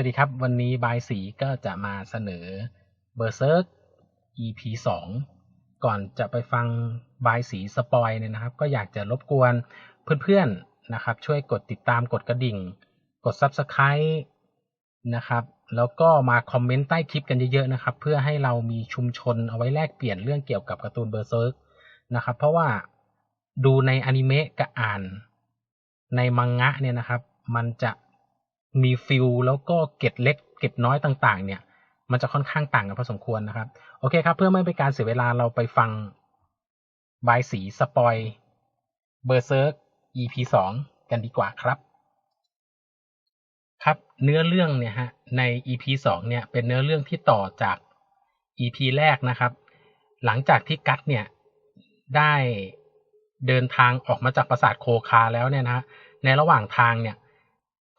วัสดีครับ วันนี้บายสีก็จะมาเสนอเบอร์เซิร์ก EP 2 ก่อนจะไปฟังบายสีสปอยเนี่ยนะครับ ก็อยากจะรบกวนเพื่อนๆนะครับ ช่วยกดติดตามกดกระดิ่ง กด Subscribe นะครับ แล้วก็มาคอมเมนต์ใต้คลิปกันเยอะๆนะครับ เพื่อให้เรามีชุมชนเอาไว้แลกเปลี่ยนเรื่องเกี่ยวกับการ์ตูนเบอร์เซิร์กนะครับ เพราะว่าดูในอนิเมะกับอ่านในมังงะเนี่ยนะครับ มันจะ มีฟิลแล้วก็เก็ดเล็ก เก็ดน้อยต่างๆ เนี่ย มันจะค่อนข้างต่างกันพอสมควรนะครับ โอเคครับ เพื่อไม่เป็นการเสียเวลาเราไปฟังบายสีสปอยเบอร์เซิร์ก EP สองกันดีกว่าครับ ครับเนื้อเรื่องเนี่ยฮะใน EP สองเนี่ยเป็นเนื้อเรื่องที่ต่อจาก EP แรกนะครับ หลังจากที่กัตเนี่ยได้เดินทางออกมาจากปราสาทโคคาแล้วเนี่ยนะฮะในระหว่างทางเนี่ย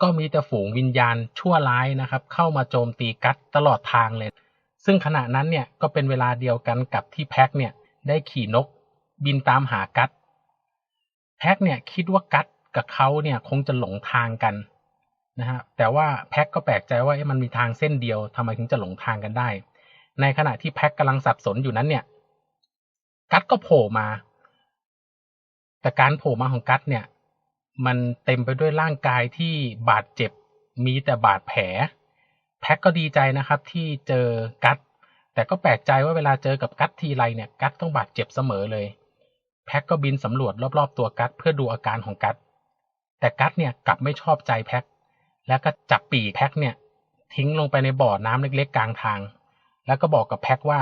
ก็มีแต่ฝูงวิญญาณชั่วร้ายนะครับ เข้ามาโจมตีกัตตลอดทางเลย ซึ่งขณะนั้นเนี่ยก็เป็นเวลาเดียวกันกับที่แพ็กเนี่ยได้ขี่นกบินตามหากัตแพ็กเนี่ยคิดว่ากัตกับเขาเนี่ยคงจะหลงทางกันนะฮะแต่ว่าแพ็กก็แปลกใจว่ามันมีทางเส้นเดียวทำไมถึงจะหลงทางกันได้ ในขณะที่แพ็กกำลังสับสนอยู่นั้นเนี่ย กัตก็โผล่มา แต่การโผล่มาของกัตเนี่ย มันเต็มไปด้วยร่างกายที่บาดเจ็บ มีแต่บาดแผล แพ็กก็ดีใจนะครับที่เจอกัตแต่ก็แปลกใจว่าเวลาเจอกับกัตทีไรเนี่ยกัตต้องบาดเจ็บเสมอเลย แพ็กก็บินสำรวจรอบๆตัวกัตเพื่อดูอาการของกัตแต่กัตเนี่ยกลับไม่ชอบใจแพ็กแล้วก็จับปีกแพ็กเนี่ย ทิ้งลงไปในบ่อน้ำเล็กๆกลางทาง แล้วก็บอกกับแพ็กว่า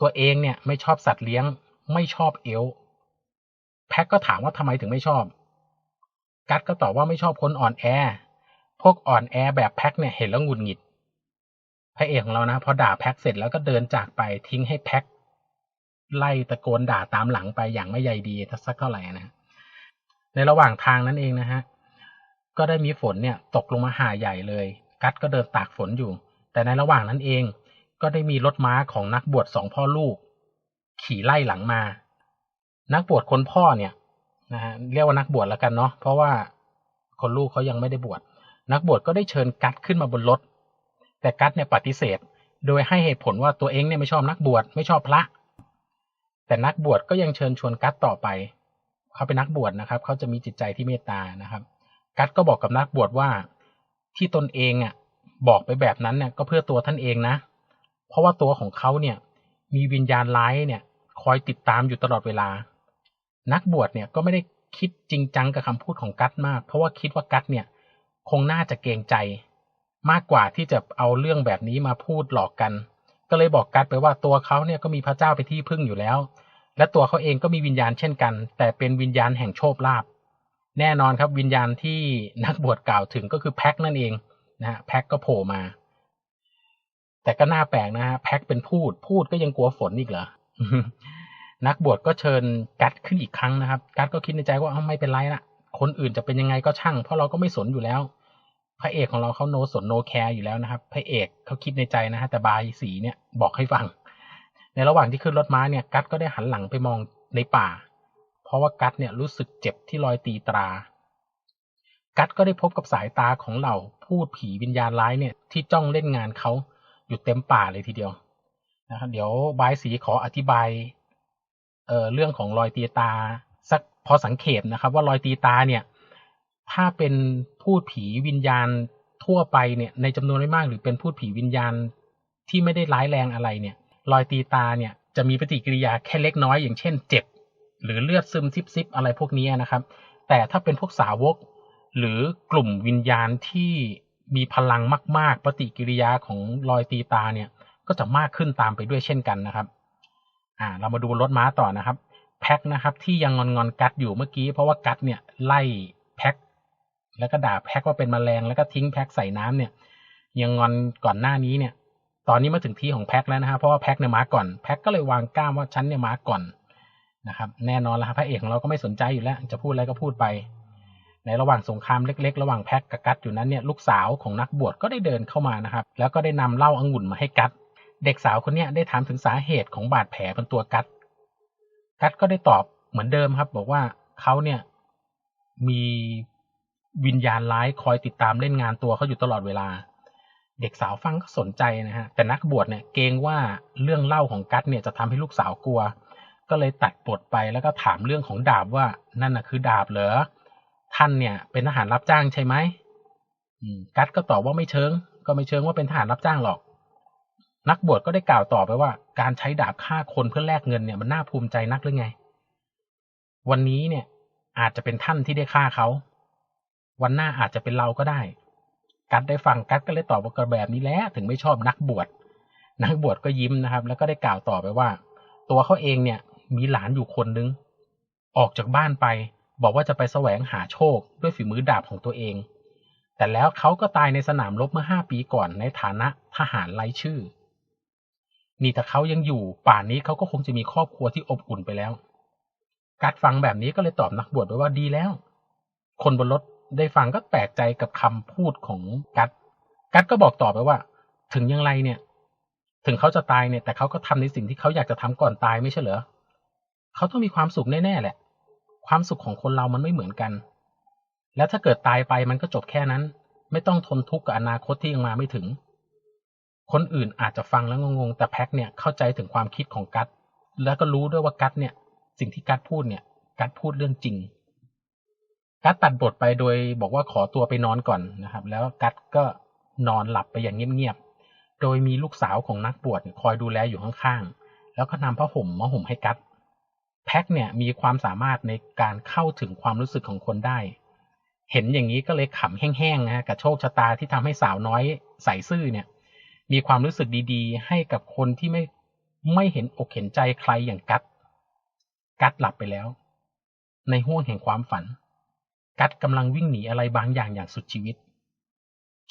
ตัวเองเนี่ยไม่ชอบสัตว์เลี้ยง ไม่ชอบเอลแพ็กก็ถามว่าทำไมถึงไม่ชอบ กัตก็ตอบว่าไม่ชอบคนอ่อนแอ พวกอ่อนแอแบบแพ็กเนี่ยเห็นแล้วหงุดหงิด พระเอกของเรานะพอด่าแพ็กเสร็จแล้วก็เดินจากไปทิ้งให้แพ็กไล่ตะโกนด่าตามหลังไปอย่างไม่ใยดีสักเท่าไหร่นะ ในระหว่างทางนั้นเองนะฮะ ก็ได้มีฝนเนี่ยตกลงมาหาใหญ่เลย กัตก็เดินตากฝนอยู่ แต่ในระหว่างนั้นเอง ก็ได้มีรถม้าของนักบวชสองพ่อลูก ขี่ไล่หลังมา นักบวชคนพ่อเนี่ย นะฮะเรียกว่านักบวชแล้วกันเนาะเพราะว่าคนลูกเขายังไม่ได้บวชนักบวชก็ได้เชิญกัตขึ้นมาบนรถ แต่กัตเนี่ยปฏิเสธ โดยให้เหตุผลว่าตัวเองเนี่ยไม่ชอบนักบวชไม่ชอบพระ แต่นักบวชก็ยังเชิญชวนกัตต่อไปเขาเป็นนักบวชนะครับเขาจะมีจิตใจที่เมตตานะครับ กัตก็บอกกับนักบวชว่าที่ตนเองอะบอกไปแบบนั้นเนี่ยก็เพื่อตัวท่านเองนะ เพราะว่าตัวของเขาเนี่ยมีวิญญาณร้ายเนี่ย คอยติดตามอยู่ตลอดเวลา นักบวชเนี่ยก็ไม่ได้คิดจริงจังกับคำพูดของกัตมาก เพราะว่าคิดว่ากัตเนี่ย คงน่าจะเกรงใจ มากกว่าที่จะเอาเรื่องแบบนี้มาพูดหลอกกัน ก็เลยบอกกัตไปว่าตัวเขาเนี่ยก็มีพระเจ้าไปที่พึ่งอยู่แล้ว และตัวเขาเองก็มีวิญญาณเช่นกัน แต่เป็นวิญญาณแห่งโชคลาภแน่นอนครับวิญญาณที่นักบวชกล่าวถึงก็คือแพ็กนั่นเองนะฮะแพ็กก็โผล่มา แต่ก็น่าแปลกนะฮะแพ็กเป็นพูดพูดก็ยังกลัวฝนอีกเหรอ นักบวชก็เชิญกัดขึ้นอีกครั้งนะครับ กัดก็คิดในใจว่าเอาไม่เป็นไรละคนอื่นจะเป็นยังไงก็ช่าง เพราะเราก็ไม่สนอยู่แล้ว พระเอกของเราเขาโนสนโนแคร์อยู่แล้วนะครับ พระเอกเขาคิดในใจนะฮะแต่บายสีเนี่ยบอกให้ฟัง ในระหว่างที่ขึ้นรถม้าเนี่ย กัดก็ได้หันหลังไปมองในป่า เพราะว่ากัดเนี่ยรู้สึกเจ็บที่รอยตีตรา กัดก็ได้พบกับสายตาของเหล่าพูดผีวิญญาณร้ายเนี่ย ที่จ้องเล่นงานเขาอยู่เต็มป่าเลยทีเดียวนะครับเดี๋ยวบายสีขออธิบาย เเรื่องของรอยตีตา สักพอสังเขปนะครับ ว่ารอยตีตาเนี่ย ถ้าเป็นพูดผีวิญญาณทั่วไปเนี่ยในจำนวนไม่มาก หรือเป็นพูดผีวิญญาณที่ไม่ได้ร้ายแรงอะไรเนี่ย รอยตีตาเนี่ยจะมีปฏิกิริยาแค่เล็กน้อย อย่างเช่น เจ็บ หรือเลือดซึมซิบๆอะไรพวกนี้นะครับ แต่ถ้าเป็นพวกสาวก หรือกลุ่มวิญญาณที่มีพลังมาก ๆ ปฏิกิริยาของรอยตีตาเนี่ยก็จะมากขึ้นตามไปด้วยเช่นกันนะครับ อ่า เรามาดูรถม้าต่อนะครับ แพ็คนะครับ ที่ยังงอนงอนกัดอยู่เมื่อกี้ เพราะว่ากัดเนี่ยไล่แพ็คแล้วก็ด่าแพ็คว่าเป็นแมลงแล้วก็ทิ้งแพ็คใส่น้ำเนี่ย ยังงอนก่อนหน้านี้เนี่ย ตอนนี้มาถึงที่ของแพ็คแล้วนะครับเพราะว่าแพ็คเนี่ยมาก่อนแพ็คก็เลยวางก้ามว่าฉันเนี่ยมาก่อนนะครับ แน่นอนแล้วครับพระเอกของเราก็ไม่สนใจอยู่แล้ว จะพูดอะไรก็พูดไป ในระหว่างสงครามเล็ก ๆ ระหว่างแพ็คกับกัดอยู่นั้นเนี่ยลูกสาวของนักบวชก็ได้เดินเข้ามานะครับ แล้วก็ได้นำเหล้าองุ่นมาให้กัด เด็กสาวคนนี้ได้ถามถึงสาเหตุของบาดแผลบนตัวกัดกัดก็ได้ตอบเหมือนเดิมครับ บอกว่าเขาเนี่ยมีวิญญาณร้ายคอยติดตามเล่นงานตัวเขาอยู่ตลอดเวลา เด็กสาวฟังก็สนใจนะฮะ แต่นักบวชเนี่ยเกรงว่าเรื่องเล่าของกัตเนี่ยจะทำให้ลูกสาวกลัว ก็เลยตัดบทไปแล้วก็ถามเรื่องของดาบว่านั่นน่ะคือดาบเหรอ ท่านเนี่ย เป็นทหารรับจ้างใช่ไหมกัตก็ตอบว่าไม่เชิง ก็ไม่เชิงว่าเป็นทหารรับจ้างหรอก นักบวชก็ได้กล่าวต่อไปว่า การใช้ดาบฆ่าคนเพื่อแลกเงินเนี่ยมันน่าภูมิใจนักหรือไง วันนี้เนี่ย อาจจะเป็นท่านที่ได้ฆ่าเขา วันหน้าอาจจะเป็นเราก็ได้ กัดได้ฟังกัดก็เลยตอบว่ากระแบบนี้แหละถึงไม่ชอบนักบวชนักบวชก็ยิ้มนะครับ แล้วก็ได้กล่าวต่อไปว่า ตัวเขาเองเนี่ย มีหลานอยู่คนนึง ออกจากบ้านไป บอกว่าจะไปแสวงหาโชคด้วยฝีมือดาบของตัวเอง แต่แล้วเขาก็ตายในสนามรบเมื่อห้าปีก่อนในฐานะทหารไร้ชื่อ นี่แต่เขายังอยู่ป่านนี้เขาก็คงจะมีครอบครัวที่อบอุ่นไปแล้ว กัดฟังแบบนี้ก็เลยตอบนักบวชไปว่าดีแล้ว คนบนรถได้ฟังก็แปลกใจกับคำพูดของกัด กัดก็บอกต่อไปว่า ถึงยังไรเนี่ย ถึงเขาจะตายเนี่ย แต่เขาก็ทำในสิ่งที่เขาอยากจะทำก่อนตายไม่ใช่เหรอเขาต้องมีความสุขแน่ๆแหละ ความสุขของคนเรามันไม่เหมือนกัน แล้วถ้าเกิดตายไปมันก็จบแค่นั้น ไม่ต้องทนทุกข์กับอนาคตที่ยังมาไม่ถึง คนอื่นอาจจะฟังแล้วงงๆ แต่แพ็กเนี่ยเข้าใจถึงความคิดของกัดแล้วก็รู้ด้วยว่ากัดเนี่ย สิ่งที่กัดพูดเนี่ย กัดพูดเรื่องจริง กัดตัดบทไปโดยบอกว่าขอตัวไปนอนก่อนนะครับ แล้วกัดก็นอนหลับไปอย่างเงียบๆ โดยมีลูกสาวของนักบวชคอยดูแลอยู่ข้างๆ แล้วก็นำผ้าห่มมาห่มให้กัดแพ็กเนี่ยมีความสามารถในการเข้าถึงความรู้สึกของคนได้ เห็นอย่างนี้ก็เลยขำแห้งๆนะกับโชคชะตาที่ทำให้สาวน้อยใส่ซื่อเนี่ย มีความรู้สึกดีๆ ให้กับคนที่ไม่ไม่เห็นอกเห็นใจใครอย่างกัดกัดหลับไปแล้ว ในห้วงแห่งความฝัน กัดกำลังวิ่งหนีอะไรบางอย่างอย่างสุดชีวิต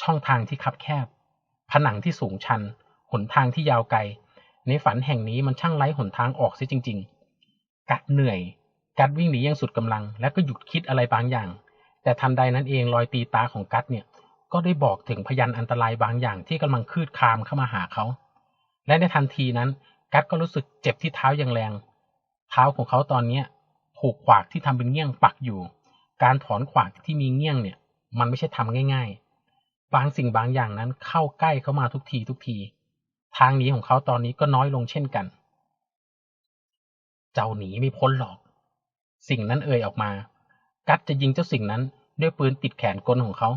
ช่องทางที่คับแคบ ผนังที่สูงชัน หนทางที่ยาวไกล ในฝันแห่งนี้มันช่างไร้หนทางออกเสียจริง ๆ กัดเหนื่อย กัดวิ่งหนีอย่างสุดกำลัง แล้วก็หยุดคิดอะไรบางอย่าง แต่ทันใดนั้นเองรอยตีตาของกัดเนี่ย ก็ได้บอกถึงพยันอันตรายบางอย่างที่กำลังคืดคามเข้ามาหาเขา และในทันทีนั้น กัดก็รู้สึกเจ็บที่เท้าอย่างแรง เท้าของเขาตอนนี้ผูกขวากที่ทำเป็นเงี้ยงปักอยู่ การถอนขวากที่มีเงี้ยงเนี่ย มันไม่ใช่ทำง่าย ๆ บางสิ่งบางอย่างนั้นเข้าใกล้เขามาทุกทีทุกที ทางหนีของเขาตอนนี้ก็น้อยลงเช่นกัน เจ้าหนีไม่พ้นหรอก สิ่งนั้นเอ่ยออกมา กัดจะยิงเจ้าสิ่งนั้นด้วยปืนติดแขนกลของเขา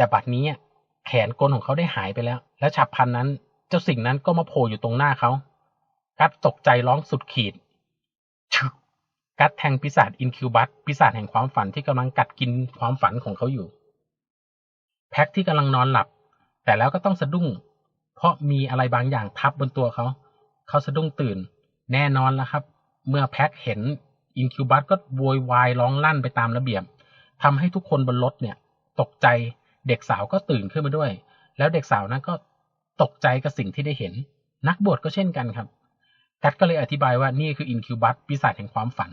แต่บัดนี้แขนกลของเขาได้หายไปแล้ว และฉับพันนั้น เจ้าสิ่งนั้นก็มาโผล่อยู่ตรงหน้าเขา กัดตกใจร้องสุดขีดชึกกัดแทงปีศาจอินคิวบัตปีศาจแห่งความฝันที่กำลังกัดกินความฝันของเขาอยู่ แพ็กที่กำลังนอนหลับ แต่แล้วก็ต้องสะดุ้ง เพราะมีอะไรบางอย่างทับบนตัวเขา เขาสะดุ้งตื่น แน่นอนแล้วครับ เมื่อแพ็กเห็นอินคิวบัตก็โวยวายร้องลั่นไปตามระเบียบทำให้ทุกคนบนรถเนี่ย ตกใจ เด็กสาวก็ตื่นขึ้นมาด้วย แล้วเด็กสาวนั้นก็ตกใจกับสิ่งที่ได้เห็น นักบวชก็เช่นกันครับ กัดก็เลยอธิบายว่านี่คืออินคิวบัตปีศาจแห่งความฝัน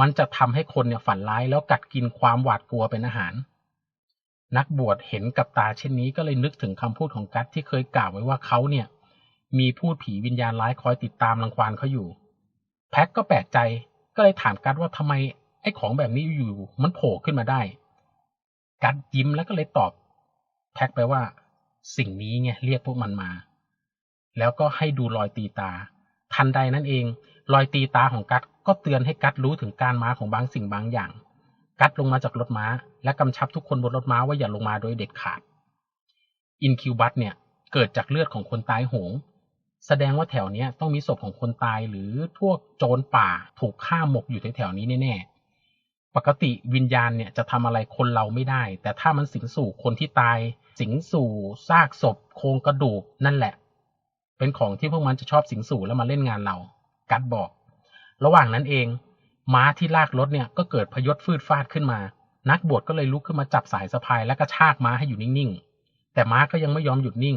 มันจะทำให้คนเนี่ยฝันร้าย แล้วกัดกินความหวาดกลัวเป็นอาหาร นักบวชเห็นกับตาเช่นนี้ก็เลยนึกถึงคำพูดของกัดที่เคยกล่าวไว้ว่าเขาเนี่ย มีพูดผีวิญญาณร้ายคอยติดตามรังควานเขาอยู่ แพ็กก็แปลกใจก็เลยถามกัดว่าทำไมไอ้ของแบบนี้อยู่มันโผล่ขึ้นมาได้ กัดยิ้มแล้วก็เลยตอบแพ็กไปว่า สิ่งนี้ไงเรียกพวกมันมา แล้วก็ให้ดูรอยตีตา ทันใดนั่นเอง รอยตีตาของกัดก็เตือนให้กัดรู้ถึงการมาของบางสิ่งบางอย่าง กัดลงมาจากรถม้า และกำชับทุกคนบนรถม้าว่าอย่าลงมาโดยเด็ดขาด อินคิวบัตเนี่ยเกิดจากเลือดของคนตายโหง แสดงว่าแถวนี้ต้องมีศพของคนตายหรือพวกโจรป่าถูกฆ่าหมกอยู่แถวๆนี้แน่ๆ ปกติวิญญาณเนี่ยจะทำอะไรคนเราไม่ได้ แต่ถ้ามันสิงสู่คนที่ตาย สิงสู่ซากศพ โครงกระดูกนั่นแหละ เป็นของที่พวกมันจะชอบสิงสู่แล้วมาเล่นงานเรา กัดบอก ระหว่างนั้นเอง ม้าที่ลากรถเนี่ยก็เกิดพยศฟืดฟาดขึ้นมา นักบวชก็เลยลุกขึ้นมาจับสายสะพายและก็ชากม้าให้อยู่นิ่งๆ แต่ม้าก็ยังไม่ยอมหยุดนิ่ง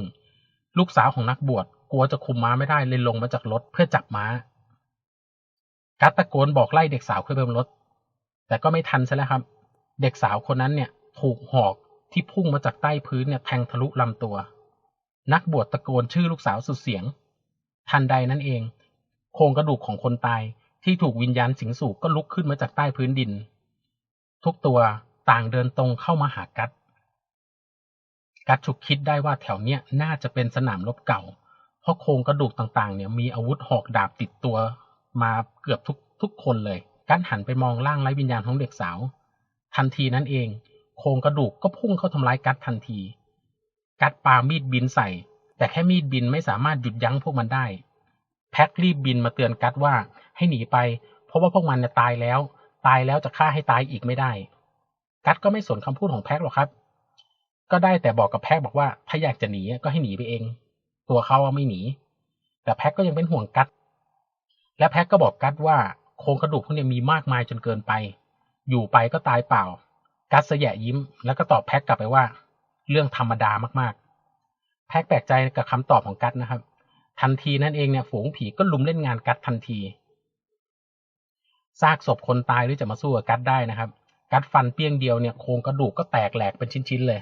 ลูกสาวของนักบวชกลัวจะคุมม้าไม่ได้เลยลงมาจากรถเพื่อจับม้า กัดตะโกนบอกไล่เด็กสาวขึ้นไปบนรถ แต่ก็ไม่ทันซะแล้วครับ เด็กสาวคนนั้นเนี่ยถูกหอกที่พุ่งมาจากใต้พื้นเนี่ยแทงทะลุลำตัว นักบวชตะโกนชื่อลูกสาวสุดเสียง ทันใดนั้นเอง โครงกระดูกของคนตายที่ถูกวิญญาณสิงสู่ก็ลุกขึ้นมาจากใต้พื้นดิน ทุกตัวต่างเดินตรงเข้ามาหากัด กัดฉุกคิดได้ว่าแถวเนี้ยน่าจะเป็นสนามรบเก่า เพราะโครงกระดูกต่างๆ เนี่ยมีอาวุธหอกดาบติดตัวมาเกือบทุกทุกคนเลย กัดหันไปมองร่างไร้วิญญาณของเด็กสาว ทันทีนั้นเอง โครงกระดูกก็พุ่งเข้าทำร้ายกัดทันที กัดปามีดบินใส่ แต่แค่มีดบินไม่สามารถหยุดยั้งพวกมันได้ แพ็ครีบบินมาเตือนกัดว่าให้หนีไป เพราะว่าพวกมันเนี่ยตายแล้ว ตายแล้วจะฆ่าให้ตายอีกไม่ได้ กัดก็ไม่สนคำพูดของแพ็คหรอกครับ ก็ได้แต่บอกกับแพ็คบอกว่า ถ้าอยากจะหนีก็ให้หนีไปเอง ตัวเขาไม่หนี แต่แพ็คก็ยังเป็นห่วงกัดและแพ็คก็บอกกัดว่า โครงกระดูกพวกนี้มีมากมายจนเกินไป อยู่ไปก็ตายเปล่า กัดเสยะยิ้ม แล้วก็ตอบแพ็คกลับไปว่า เรื่องธรรมดามากๆ แพ็คแปลกใจกับคำตอบของกัดนะครับ ทันทีนั่นเองเนี่ยฝูงผีก็ลุมเล่นงานกัดทันทีซากศพคนตายหรือจะมาสู้กับกัดได้นะครับ กัดฟันเปี้ยงเดียวเนี่ยโครงกระดูกก็แตกแหลกเป็นชิ้นๆเลย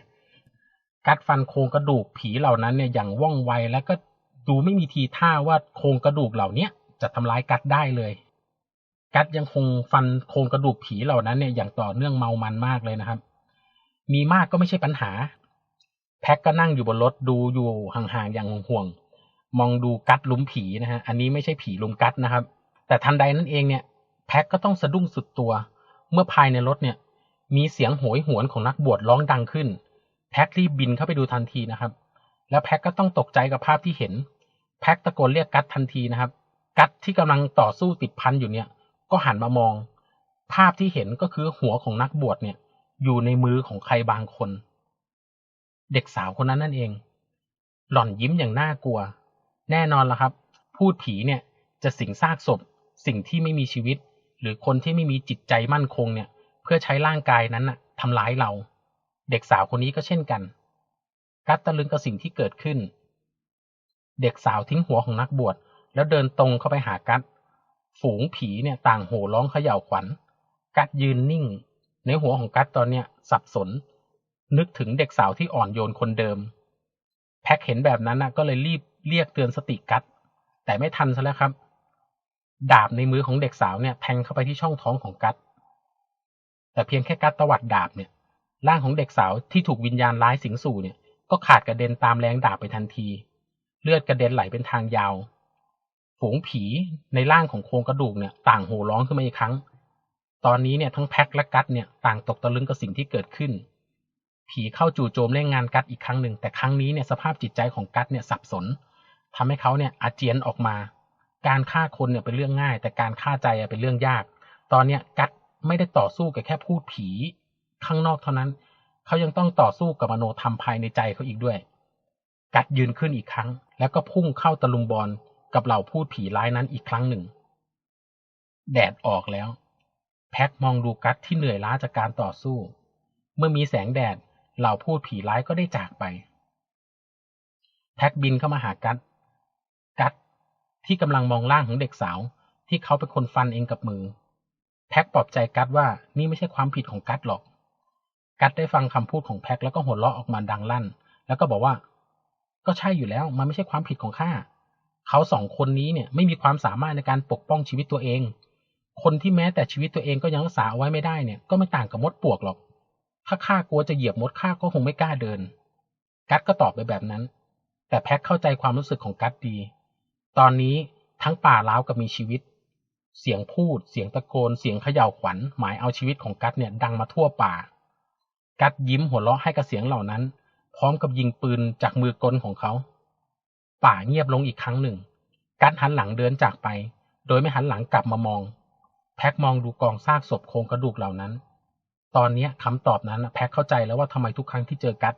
กัดฟันโครงกระดูกผีเหล่านั้นเนี่ยอย่างว่องไวแล้วก็ดูไม่มีทีท่าว่าโครงกระดูกเหล่าเนี้ยจะทำร้ายกัดได้เลย กัดยังคงฟันโครงกระดูกผีเหล่านั้นเนี่ยอย่างต่อเนื่องเมามันมากเลยนะครับ มีมากก็ไม่ใช่ปัญหา แพ็กก็นั่งอยู่บนรถดูอยู่ห่างๆอย่างห่วง มองดูกัดลุมผีนะฮะ อันนี้ไม่ใช่ผีลุมกัดนะครับ แต่ทันใดนั้นเองเนี่ยแพ็กก็ต้องสะดุ้งสุดตัว เมื่อภายในรถเนี่ย มีเสียงโหยหวนของนักบวชร้องดังขึ้น แพ็กรีบบินเข้าไปดูทันทีนะครับ แล้วแพ็กก็ต้องตกใจกับภาพที่เห็น แพ็กตะโกนเรียกกัดทันทีนะครับ กัดที่กำลังต่อสู้ติดพันอยู่เนี่ย ก็หันมามอง ภาพที่เห็นก็คือหัวของนักบวชเนี่ย อยู่ในมือของใครบางคน เด็กสาวคนนั้นนั่นเอง หล่อนยิ้มอย่างน่ากลัว แน่นอนละครับ พูดผีเนี่ยจะสิงซากศพ สิ่งที่ไม่มีชีวิต หรือคนที่ไม่มีจิตใจมั่นคงเนี่ย เพื่อใช้ร่างกายนั้นน่ะทำร้ายเรา เด็กสาวคนนี้ก็เช่นกัน กัดตะลึงกับสิ่งที่เกิดขึ้น เด็กสาวทิ้งหัวของนักบวชแล้วเดินตรงเข้าไปหากัด ฝูงผีเนี่ยต่างโห่ร้องเขย่าขวัญ กัดยืนนิ่ง ในหัวของกัดตอนเนี้ยสับสน นึกถึงเด็กสาวที่อ่อนโยนคนเดิม แพ็กเห็นแบบนั้นนะก็เลยรีบเรียกเตือนสติกัด แต่ไม่ทันซะแล้วครับ ดาบในมือของเด็กสาวเนี่ยแทงเข้าไปที่ช่องท้องของกัด แต่เพียงแค่กัดตวัดดาบเนี่ย ร่างของเด็กสาวที่ถูกวิญญาณร้ายสิงสู่เนี่ย ก็ขาดกระเด็นตามแรงดาบไปทันที เลือดกระเด็นไหลเป็นทางยาว ฝูงผีในร่างของโครงกระดูกเนี่ย ต่างโห่ร้องขึ้นมาอีกครั้ง ตอนนี้เนี่ยทั้งแพ็คและกัดเนี่ยต่างตกตะลึงกับสิ่งที่เกิดขึ้น ผีเข้าจู่โจมเล่นงานกัดอีกครั้งหนึ่งแต่ครั้งนี้เนี่ยสภาพจิตใจของกัดเนี่ยสับสนทำให้เขาเนี่ยอาเจียนออกมา การฆ่าคนเนี่ยเป็นเรื่องง่าย แต่การฆ่าใจเป็นเรื่องยาก ตอนเนี้ยกัดไม่ได้ต่อสู้กับแค่พูดผีข้างนอกเท่านั้น เขายังต้องต่อสู้กับมโนธรรมภายในใจเขาอีกด้วย กัดยืนขึ้นอีกครั้ง แล้วก็พุ่งเข้าตะลุมบอล กับเหล่าพูดผีร้ายนั้นอีกครั้งหนึ่ง แดดออกแล้ว แพ็คมองดูกัดที่เหนื่อยล้าจากการต่อสู้ เมื่อมีแสงแดดเหล่าพูดผีร้ายก็ได้จากไป แพ็คบินเข้ามาหากัดกัดที่กำลังมองร่างของเด็กสาว ที่เขาเป็นคนฟันเองกับมือ แพ็คปลอบใจกัดว่านี่ไม่ใช่ความผิดของกัดหรอก กัดได้ฟังคำพูดของแพ็คแล้วก็หัวเราะออกมาดังลั่น แล้วก็บอกว่า ก็ใช่อยู่แล้วมันไม่ใช่ความผิดของข้า เขาสองคนนี้เนี่ยไม่มีความสามารถในการปกป้องชีวิตตัวเอง คนที่แม้แต่ชีวิตตัวเองก็ยังรักษาเอาไว้ไม่ได้เนี่ยก็ไม่ต่างกับมดปวกหรอก ถ้าข้ากลัวจะเหยียบมดข้าก็คงไม่กล้าเดิน กัดก็ตอบไปแบบนั้น แต่แพ็คเข้าใจความรู้สึกของกัดดี ตอนนี้ทั้งป่าล้าวกับมีชีวิต เสียงพูด เสียงตะโกน เสียงเขย่าขวัญหมายเอาชีวิตของกัดเนี่ยดังมาทั่วป่า กัดยิ้มหัวเราะให้กับเสียงเหล่านั้น พร้อมกับยิงปืนจากมือกลของเขา ป่าเงียบลงอีกครั้งหนึ่ง กัดหันหลังเดินจากไป โดยไม่หันหลังกลับมามอง แพ็คมองดูกองซากศพโครงกระดูกเหล่านั้น ตอนนี้คำตอบนั้นแพ็คเข้าใจแล้วว่าทำไมทุกครั้งที่เจอกัด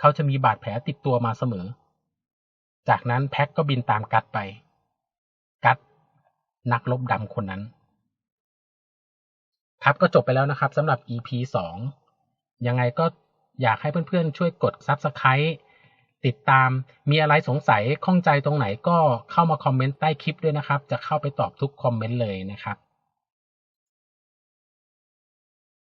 เขาจะมีบาดแผลติดตัวมาเสมอ จากนั้นแพ็คก็บินตามกัดไป กัด นักลบดำคนนั้น ครับก็จบไปแล้วนะครับสำหรับ EP สองยังไงก็อยากให้เพื่อนๆ ช่วยกด Subscribe ติดตาม มีอะไรสงสัยข้องใจตรงไหนก็เข้ามาคอมเมนต์ใต้คลิปด้วยนะครับ จะเข้าไปตอบทุกคอมเมนต์เลยนะครับ